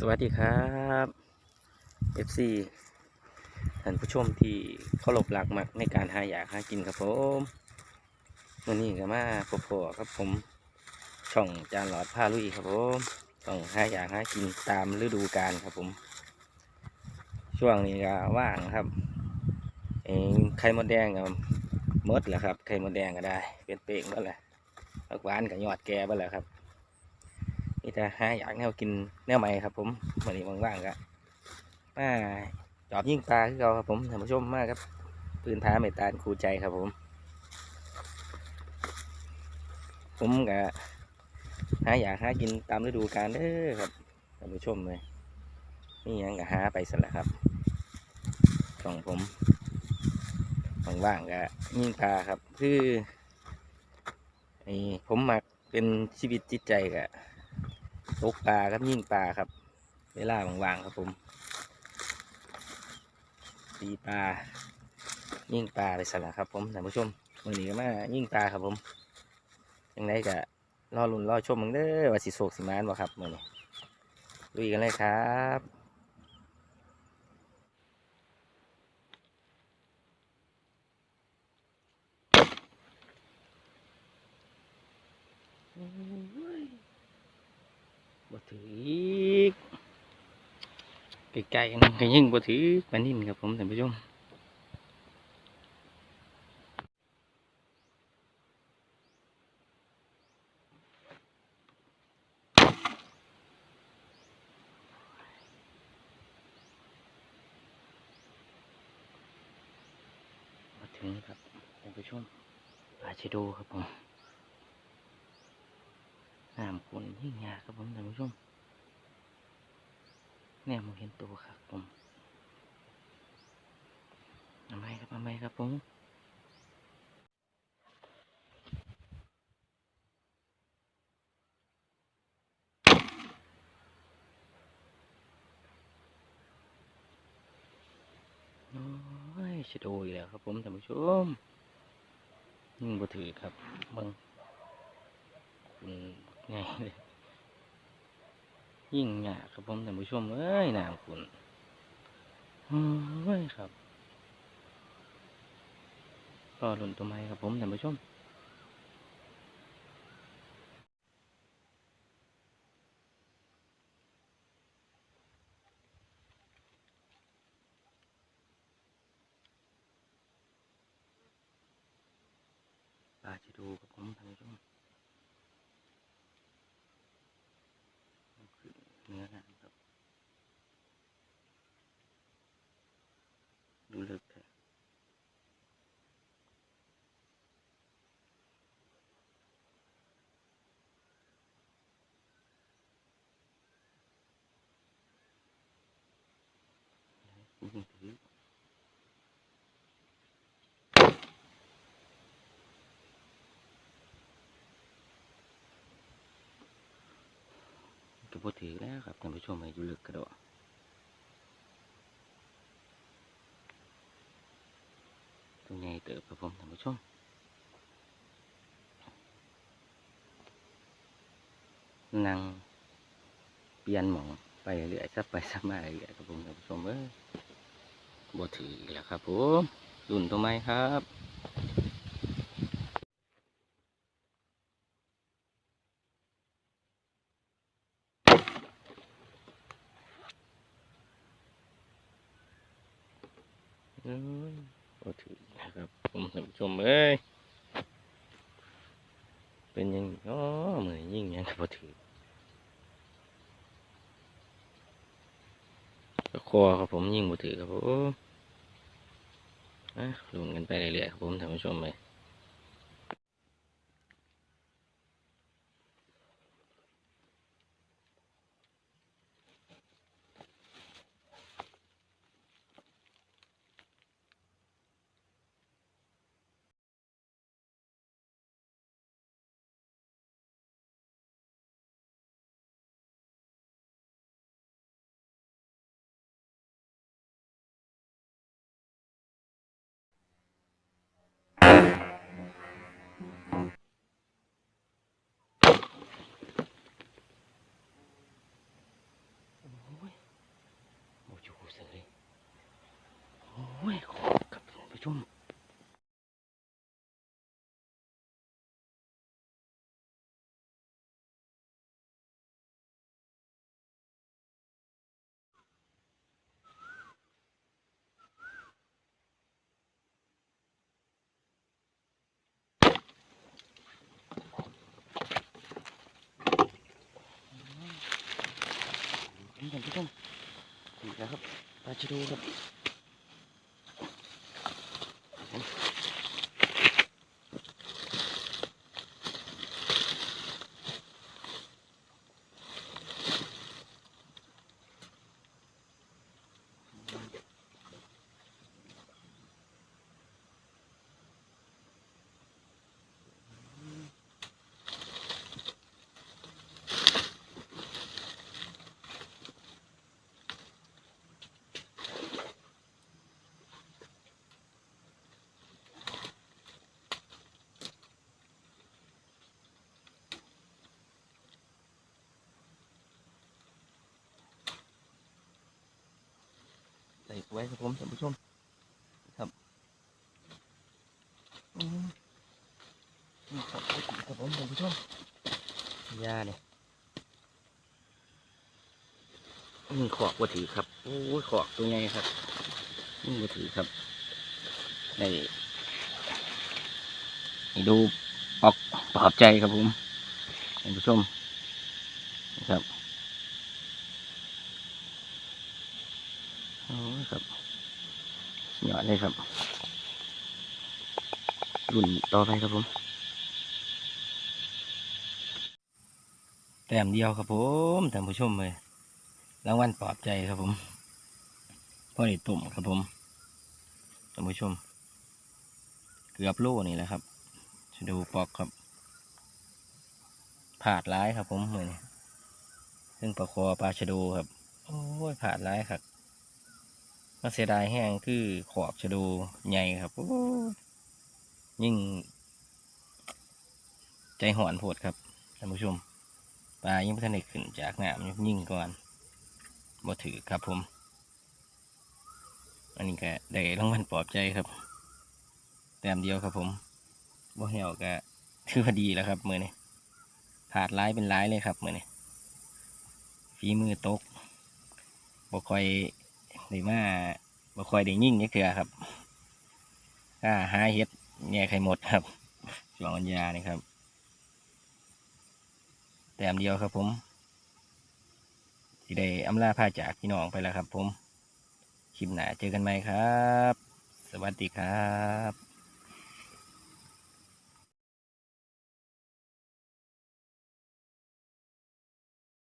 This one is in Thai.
สวัสดีครับ FC ท่านผู้ชมที่เคารพหลักมักในการหาอยากหากินครับผมวันนี้ก็มาพบๆครับผมช่องจานหลอดผ้าลุยครับผมต้องหาอยากหากินตามฤดูกาลครับผม ช่วงนี้ก็ว่างครับเองไข่มดแดงก็มดแล้วครับไข่มดแดงก็ได้เป็นเป่งก็แหละผักหวานกับยอดแก่ไปแล้วครับ นี่จะหาอยากแนวกินแนวใหม่ครับ ผมวันนี้ว่างๆก็มาจอบยิ่งปลาคือเราครับผมท่านผู้ชมมากครับปืนท้าเมตตาคูใจครับผม ผมก็หาอยากหากินตามฤดูกาลเด้อครับท่านผู้ชมเลยนี่ยังก็หาไปสละครับของผมว่างๆก็ยิ่งปลาครับ คือไอ้ผมมักเป็นชีวิตจิตใจกะ ตกปลาครับยิ่งปลาครับ เวลาว่างๆครับผมตีปลายิ่งปลาไปสละครับผมท่านผู้ชมมือนี้ก็มายิ่งปลาครับผมยังไงก็รอลุ่นรอชมมึงเด้อว่าสิโศกสิมานบ่ครับมือนี้ลุยกันเลยครับบ่ ถืออีกไกลๆกันก็ยิ่งบ่ถือปานนินครับผมท่านผู้ชมมาถึงครับท่านผู้ชมปลาชะโดครับผม น้ำขุนยิ่งยากครับผมท่านผู้ชมเนี่ยมองเห็นตัวครับผมทำไมครับทำไมครับผมโอ้ยชะโดอีกแล้วครับผมท่านผู้ชมยิ่งบ่ถือครับเบังคุณ ไงยิ่งยากครับผมท่านผู้ชมเอ้ยน้ำคุณโอ้ยครับรอหลุนตัวไม้ครับผมท่านผู้ชมปลาจะดูครับผมท่านผู้ชมขึ้นเนื้อน้ำครับ ดูลึกเถอะ ยิ่งถือก็บ่ถือแล้วครับท่านผู้ชมให้อยู่ลึกกระโดดตัวใหญ่เติบครับผมท่านผู้ชมนั่งเปลี่ยนหมองไปเรื่อยซับไปซับมาเรื่อยครับผมท่านผู้ชมเอ้ บ่ถืออีกแล้วครับผมรุ่นตัวใหมครับเอ้ยบ่ถือนะครับผมท่านผู้ชมเอ้ยเป็นยังอ๋อเหมือนยิ่งยังบ่ถือคอครับผมยิ่งบ่ถือครับผม รวมกันไปเรื่อยๆครับผมท่านผู้ชมเลย ผมท่านผู้ชมนี่นะครับปลาชิโดครับ ส่ไว้ครับผมท่านผู้ชมครับอืมนี่ครับไว้กินครับผมท่านผู้ชมยาเนี่ยนี่ขอกวัตถือครับโอ้ยขอกตัวไงครับนี่วัตถือครับได้ให้ดูออกปลอบใจครับผมท่านผู้ชมครับ โอ้ยครับยอดเลยครับรุ่นต่อไปครับผม แต้มเดียวครับผมท่านผู้ชมเลยรางวัลปลอบใจครับผมพ่อได้ตุ่มครับผมท่านผู้ชม เกือบโลนี่แหละครับชะดูปอกครับผาดร้ายครับผมเหมือนซึ่งปลาคอปลาชะโดูครับ โอ้ยผาดร้ายครับ มาเสียดายแห้งคือขอบชะดูใหญ่ครับยิ่ง ใจหอนโพดครับท่านผู้ชมปลายิ่งพัฒนาขึ้นจากน้ำยิ่งก่อนบ่ถือครับผม อันนี้ก็ได้รางวัลปลอบใจครับ แต้มเดียวครับผมบ่เหี่ยวก็ถือว่าดีแล้วครับมือนี้ผาดร้ายเป็นร้ายเลยครับมือนี้ฝีมือตกบ่ค่อย หรือว่าบ่คอยได้ยิ่งนี่คือครับก็หาเฮ็ดแง่ไข่หมดครับช่วงวันยานี่ครับ แต้มเดียวครับผมที่ได้อำลาพาจากพี่น้องไปแล้วครับผม คลิปหน้าเจอกันไหมครับ สวัสดีครับ